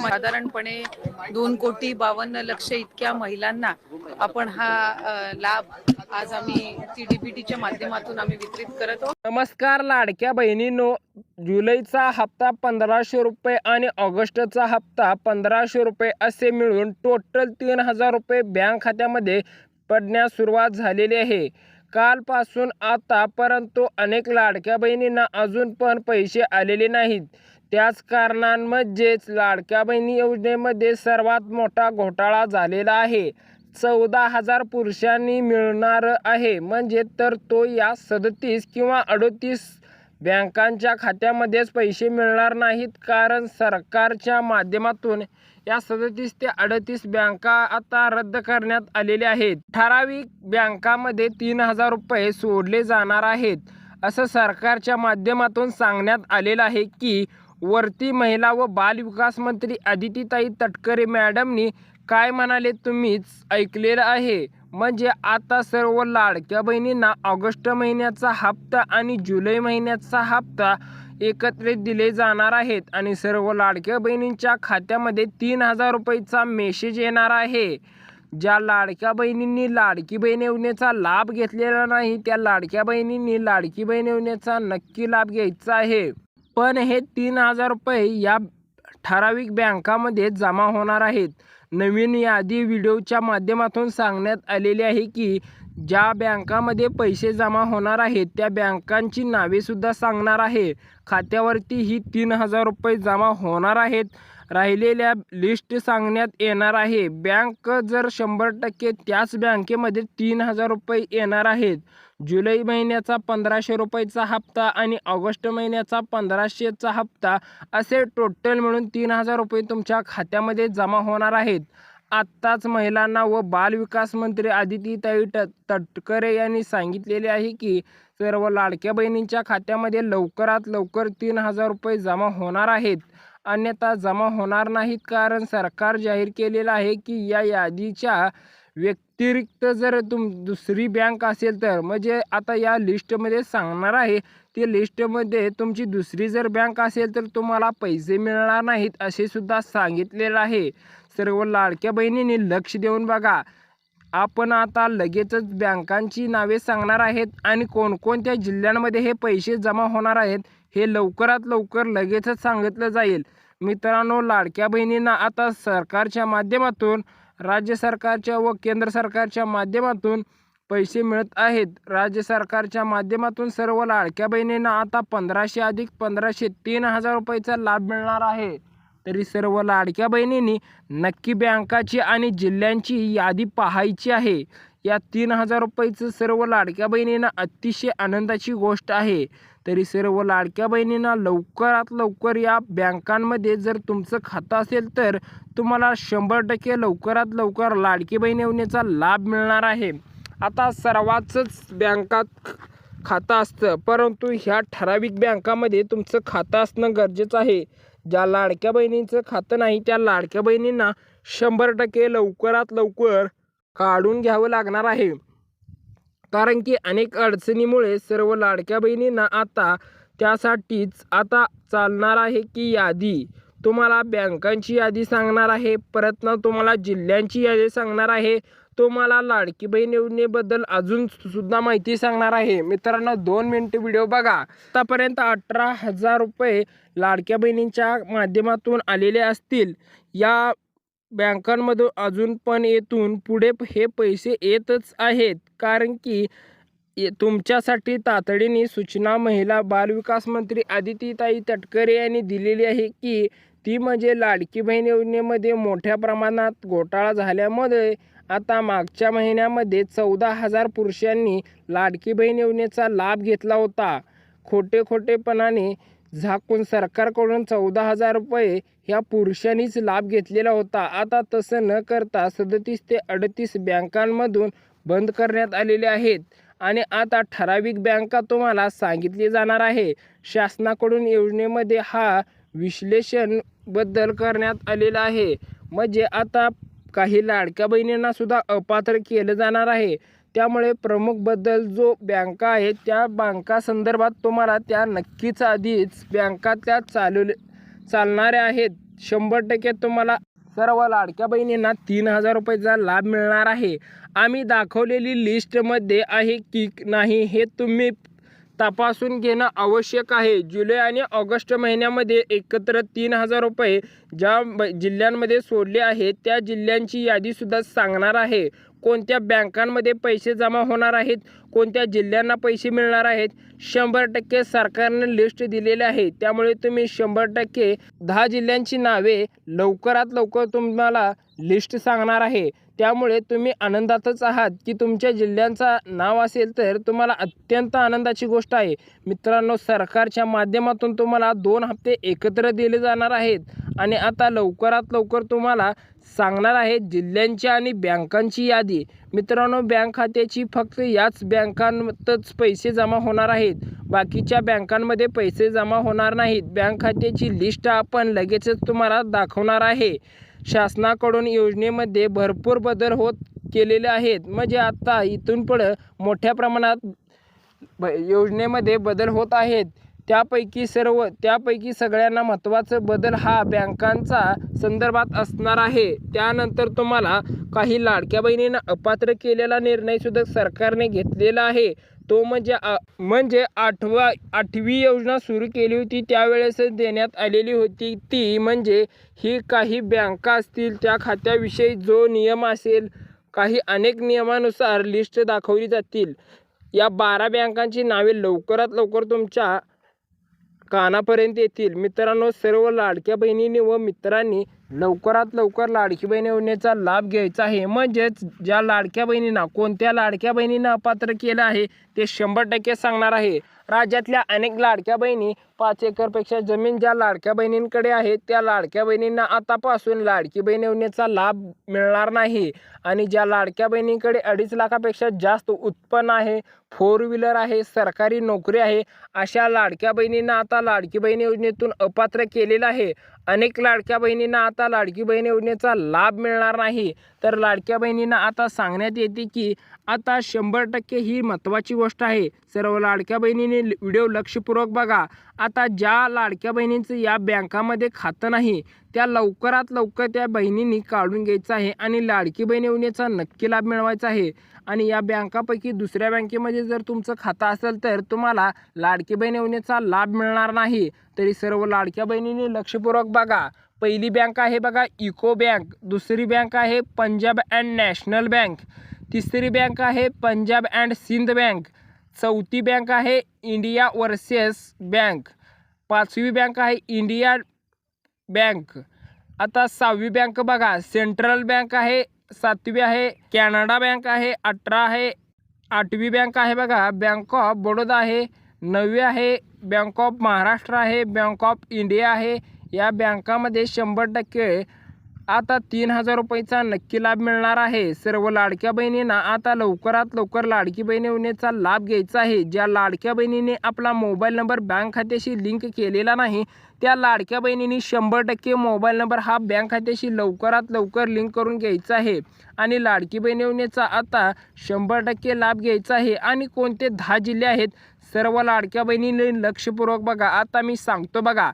साधारणपणे दोन कोटी बावन्न लक्ष इतक्या महिलांना आपण हा लाभ आज आम्ही सीडीपीटीच्या माध्यमातून आम्ही वितरित करत आहोत. नमस्कार लाडक्या बहिणींनो जुलैचा हप्ता पंधराशे रुपये आणि ऑगस्टचा हप्ता पंधराशे रुपये असे मिळून टोटल तीन हजार रुपये बँक खात्यामध्ये पडण्यास सुरुवात झालेली आहे. कालपासून आता परंतु अनेक लाडक्या बहिणींना अजून पण पैसे आलेले नाहीत. त्याच कारणांमध्येच लाडक्या बहिणी योजनेमध्ये सर्वात मोठा घोटाळा झालेला आहे. चौदा हजार पुरुषांनी मिळणार आहे. म्हणजे तर तो या सदतीस किंवा अडतीस बँकांच्या खात्यामध्येच पैसे मिळणार नाहीत. कारण सरकारच्या माध्यमातून या सदतीस ते अडतीस बँका आता रद्द करण्यात आलेल्या आहेत. ठराविक बँकामध्ये तीन हजार रुपये सोडले जाणार आहेत. असं सरकारच्या माध्यमातून सांगण्यात आलेलं आहे की वरती महिला व बालविकास मंत्री आदितीताई तटकरे मॅडमनी काय म्हणाले तुम्हीच ऐकलेलं आहे. म्हणजे आता सर्व लाडक्या बहिणींना ऑगस्ट महिन्याचा हप्ता आणि जुलै महिन्याचा हप्ता एकत्रित दिले जाणार आहेत आणि सर्व लाडक्या बहिणींच्या खात्यामध्ये तीन हजार रुपयेचा मेसेज येणार आहे. ज्या लाडक्या बहिणींनी लाडकी बहीण योजनेचा लाभ घेतलेला नाही त्या लाडक्या बहिणींनी लाडकी बहीण योजनेचा नक्की लाभ घ्यायचा आहे. पण हे तीन हजार रुपये या ठराविक बँकामध्ये जमा होणार आहेत. नवीन यादी व्हिडिओच्या माध्यमातून सांगण्यात आलेली आहे की ज्या बँकामध्ये पैसे जमा होणार आहेत त्या बँकांची नावेसुद्धा सांगणार आहे. खात्यावरती ही तीन हजार रुपये जमा होणार आहेत. राहिलेल्या लिस्ट सांगण्यात येणार आहे. बँक जर शंभर टक्के त्याच बँकेमध्ये तीन हजार रुपये येणार आहेत. जुलै महिन्याचा पंधराशे रुपयेचा हप्ता आणि ऑगस्ट महिन्याचा पंधराशेचा हप्ता असे टोटल मिळून तीन हजार रुपये तुमच्या खात्यामध्ये जमा होणार आहेत. आत्ताच महिलांना व बालविकास मंत्री आदितीताई ट तटकरे यांनी सांगितलेले आहे की सर्व लाडक्या बहिणींच्या खात्यामध्ये लवकरात लवकर तीन हजार रुपये जमा होणार आहेत. अन्यथा जमा होणार नाहीत. कारण सरकार जाहीर केलेलं आहे की या यादीच्या व्यतिरिक्त जर तुम दुसरी बँक असेल तर म्हणजे आता या लिस्टमध्ये सांगणार आहे ती लिस्टमध्ये तुमची दुसरी जर बँक असेल तर तुम्हाला पैसे मिळणार नाहीत असे सुद्धा सांगितलेलं आहे. सर्व लाडक्या बहिणींनी लक्ष देऊन बघा. आपण आता लगेचच बँकांची नावे सांगणार आहेत आणि कोणकोणत्या जिल्ह्यांमध्ये हे पैसे जमा होणार आहेत हे लवकरात लवकर लगेचच सांगितलं जाईल. मित्रांनो लाडक्या बहिणींना आता सरकारच्या माध्यमातून राज्य सरकारच्या व केंद्र सरकारच्या माध्यमातून पैसे मिळत आहेत. राज्य सरकारच्या माध्यमातून सर्व लाडक्या बहिणींना आता पंधराशे अधिक पंधराशे तीन हजार रुपयाचा लाभ मिळणार आहे. तरी सर्व लाडक्या बहिणींनी नक्की बँकाची आणि जिल्ह्यांची यादी पाहायची आहे. या तीन हजार रुपयाचं सर्व लाडक्या बहिणींना अतिशय आनंदाची गोष्ट आहे. तरी सर्व लाडक्या बहिणींना लवकरात लवकर या बँकांमध्ये जर तुमचं खातं असेल तर तुम्हाला शंभर टक्के लवकरात लवकर लाडकी बहीण योजनेचा लाभ मिळणार आहे. आता सर्वांचंच बँकात खातं असतं परंतु ह्या ठराविक बँकामध्ये तुमचं खातं असणं गरजेचं आहे. ज्या लाडक्या बहिणींचं खातं नाही त्या लाडक्या बहिणींना शंभर टक्के लवकरात लवकर काढून घ्यावं लागणार आहे. कारण की अनेक अडचणीमुळे सर्व लाडक्या बहिणींना आता त्यासाठीच आता चालणार आहे की यादी. तुम्हाला बँकांची यादी सांगणार आहे परत तुम्हाला जिल्ह्यांची यादी सांगणार आहे. तुम्हाला लाडकी बहीण योजनेबद्दल अजून सुद्धा माहिती सांगणार आहे. मित्रांनो दोन मिनटं व्हिडिओ बघा. आतापर्यंत अठरा हजार रुपये लाडक्या बहिणींच्या माध्यमातून आलेले असतील. या बँकांमधून अजून पण येथून पुढे हे पैसे येतच आहेत. कारण की तुमच्यासाठी तातडीने सूचना महिला बालविकास मंत्री आदितीताई तटकरे यांनी दिलेली आहे की ती म्हणजे लाडकी बहीण योजनेमध्ये मोठ्या प्रमाणात घोटाळा झाल्यामुळे आता मागच्या महिन्यामध्ये चौदा हजार पुरुषांनी लाडकी बहीण योजनेचा लाभ घेतला होता. खोटे खोटेपणाने झाकून सरकारकडून चौदा हजार रुपये ह्या पुरुषांनीच लाभ घेतलेला होता. आता तसं न करता सदतीस ते अडतीस बँकांमधून बंद करण्यात आलेले आहेत. आणि आता ठराविक बँका तुम्हाला सांगितली जाणार आहे. शासनाकडून योजनेमध्ये हा विश्लेषणबद्दल करण्यात आलेला आहे. म्हणजे आता काही लाडक्या बहिणींना सुद्धा अपात्र केलं जाणार आहे. त्यामुळे प्रमुख बदल जो बँका आहेत त्या बँका संदर्भात तुम्हाला त्या नक्कीच आधीच बँका त्या चालवले चालणाऱ्या आहेत. शंभर टक्के तुम्हाला सर्व लाडक्या बहिणींना तीन हजार रुपयेचा लाभ मिळणार आहे. आम्ही दाखवलेली लिस्टमध्ये आहे की नाही हे तुम्ही तपासून घेणं आवश्यक आहे. जुलै आणि ऑगस्ट महिन्यामध्ये एकत्र तीन हजार रुपये ज्या ब- जिल्ह्यांमध्ये सोडले आहेत त्या जिल्ह्यांची यादीसुद्धा सांगणार आहे. कोणत्या बँकांमध्ये पैसे जमा होणार आहेत कोणत्या जिल्ह्यांना पैसे मिळणार आहेत शंभर टक्के सरकारने लिस्ट दिलेली आहे. त्यामुळे तुम्ही शंभर टक्के दहा जिल्ह्यांची नावे लवकरात लवकर तुम्हाला लिस्ट सांगणार आहे. त्यामुळे तुम्ही आनंदातच आहात की तुमच्या जिल्ह्यांचा नाव असेल तर तुम्हाला अत्यंत आनंदाची गोष्ट आहे. मित्रांनो सरकारच्या माध्यमातून तुम्हाला दोन हप्ते एकत्र दिले जाणार आहेत आणि आता लवकरात लवकर तुम्हाला सांगणार आहे जिल्ह्यांची आणि बँकांची यादी. मित्रांनो बँक खात्याची फक्त याच बँकांतच पैसे जमा होणार आहेत. बाकीच्या बँकांमध्ये पैसे जमा होणार नाहीत. बँक खात्याची लिस्ट आपण लगेचच तुम्हाला दाखवणार आहे. शासनाकडून योजनेमध्ये भरपूर बदल होत केलेले आहेत. म्हणजे आत्ता इथून पुढं मोठ्या प्रमाणात ब योजनेमध्ये बदल होत आहेत. त्यापैकी सर्व त्यापैकी सगळ्यांना महत्त्वाचा बदल हा बँकांचा संदर्भात असणार आहे. त्यानंतर तुम्हाला काही लाडक्या बहिणींना अपात्र केलेला निर्णयसुद्धा सरकारने घेतलेला आहे. तो म्हणजे आ- म्हणजे आठवा आठवी योजना सुरू केली होती त्यावेळेस देण्यात आलेली होती. ती म्हणजे ही काही बँका असतील त्या खात्याविषयी जो नियम असेल काही अनेक नियमानुसार लिस्ट दाखवली जातील. या बारा बँकांची नावे लवकरात लवकर तुमच्या कानापर्यंत येतील. मित्रांनो सर्व लाडक्या बहिणींनी व मित्रांनी लवकरात लवकर लाडकी बहीण योजनेचा लाभ घ्यायचा आहे. म्हणजेच ज्या लाडक्या बहिणींना कोणत्या लाडक्या बहिणींना अपात्र केलं आहे ते शंभर टक्के सांगणार आहे. राज्यातल्या अनेक लाडक्या बहिणी पाच एकरपेक्षा जमीन ज्या लाडक्या बहिणींकडे आहे त्या लाडक्या बहिणींना आतापासून लाडकी बहीण योजनेचा लाभ मिळणार नाही. आणि ज्या लाडक्या बहिणींकडे अडीच लाखापेक्षा जास्त उत्पन्न आहे फोर व्हीलर आहे सरकारी नोकरी आहे अशा लाडक्या बहिणींना आता लाडकी बहीण योजनेतून अपात्र केलेलं आहे. अनेक लाडक्या बहिणींना आता लाडकी बहीण योजनेचा लाभ मिळणार नाही. तर लाडक्या बहिणींना आता सांगण्यात येते की आता शंभर टक्के ही महत्त्वाची गोष्ट आहे. सर्व लाडक्या बहिणींनी व्हिडिओ लक्षपूर्वक बघा. आता ज्या लाडक्या बहिणींचं या बँकामध्ये खातं नाही त्या लवकरात लवकर त्या बहिणींनी काढून घ्यायचं आहे आणि लाडकी बहीण योजनेचा नक्की लाभ मिळवायचा आहे. आणि या बँकापैकी दुसऱ्या बँकेमध्ये जर तुमचं खातं असेल तर तुम्हाला लाडकी बहीण योजनेचा लाभ मिळणार नाही. तरी सर्व लाडक्या बहिणींनी लक्षपूर्वक बघा. पहिली बँक आहे बघा इको बँक दुसरी बँक आहे पंजाब अँड नॅशनल बँक तिसरी बँक आहे पंजाब अँड सिंध बँक चौथी बँक आहे इंडिया वर्सेस बँक. पाचवी बँक आहे इंडिया बँक. आता सहावी बँक बघा सेंट्रल बँक आहे सातवी आहे कॅनडा बँक आहे अठरा आहे आठवी बँक आहे बघा बँक ऑफ बडोदा आहे नववी आहे बँक ऑफ महाराष्ट्र आहे बँक ऑफ इंडिया आहे या बँकामध्ये शंभर टक्के आता तीन हजार रुपयाचा नक्की लाभ मिळणार आहे. सर्व लाडक्या बहिणींना आता लवकरात लवकर लाडकी बहीण योजनेचा लाभ घ्यायचा आहे. ज्या लाडक्या बहिणीने आपला मोबाईल नंबर बँक खात्याशी लिंक केलेला नाही त्या लाडक्या बहिणींनी शंभर टक्के मोबाईल नंबर हा बँक खात्याशी लवकरात लवकर लिंक करून घ्यायचा आहे. आणि लाडकी बहीण योजनेचा आता शंभर टक्के लाभ घ्यायचा आहे. आणि कोणते दहा जिल्हे आहेत सर्व लाडक्या बहिणींनी लक्षपूर्वक बघा. आता मी सांगतो बघा.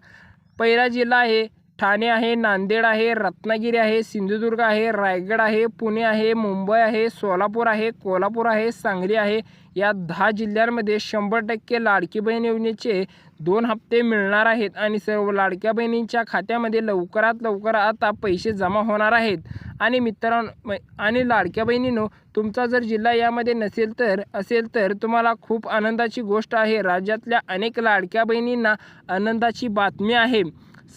पहिला जिल्हा आहे ठाणे आहे नांदेड आहे रत्नागिरी आहे सिंधुदुर्ग आहे रायगड आहे पुणे आहे मुंबई आहे सोलापूर आहे कोल्हापूर आहे सांगली आहे. या दहा जिल्ह्यांमध्ये शंभर टक्के लाडकी बहीण योजनेचे दोन हप्ते मिळणार आहेत आणि सर्व लाडक्या बहिणींच्या खात्यामध्ये लवकरात लवकर आता पैसे जमा होणार आहेत. आणि मित्रांनो आणि लाडक्या बहिणींनो तुमचा जर जिल्हा यामध्ये नसेल तर असेल तर तुम्हाला खूप आनंदाची गोष्ट आहे. राज्यातल्या अनेक लाडक्या बहिणींना आनंदाची बातमी आहे.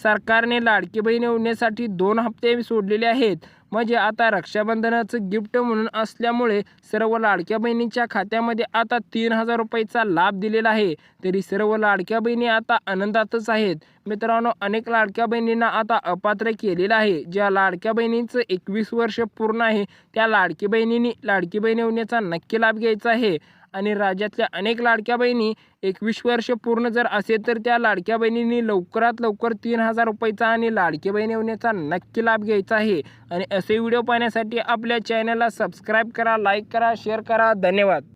सरकारने लाडकी बहीण योजनेसाठी दोन हप्ते सोडलेले आहेत. म्हणजे आता रक्षाबंधनाचं गिफ्ट म्हणून असल्यामुळे सर्व लाडक्या बहिणींच्या खात्यामध्ये आता तीन हजार रुपयेचा लाभ दिलेला आहे. तरी सर्व लाडक्या बहिणी आता आनंदातच आहेत. मित्रांनो अनेक लाडक्या बहिणींना आता अपात्र केलेलं आहे. ज्या लाडक्या बहिणींचं एकवीस वर्ष पूर्ण आहे त्या लाडकी बहिणींनी लाडकी बहीण योजनेचा नक्की लाभ घ्यायचा आहे. आणि राज्यातल्या अनेक लाडक्या बहिणी एकवीस वर्ष पूर्ण जर असेल तर त्या लाडक्या बहिणींनी लवकरात लवकर तीन हजार रुपयाचा आणि लाडकी बहीण योजनेचा नक्की लाभ घ्यायचा आहे. आणि असे व्हिडिओ पाहण्यासाठी आपल्या चॅनलला सबस्क्राईब करा लाईक करा शेअर करा. धन्यवाद.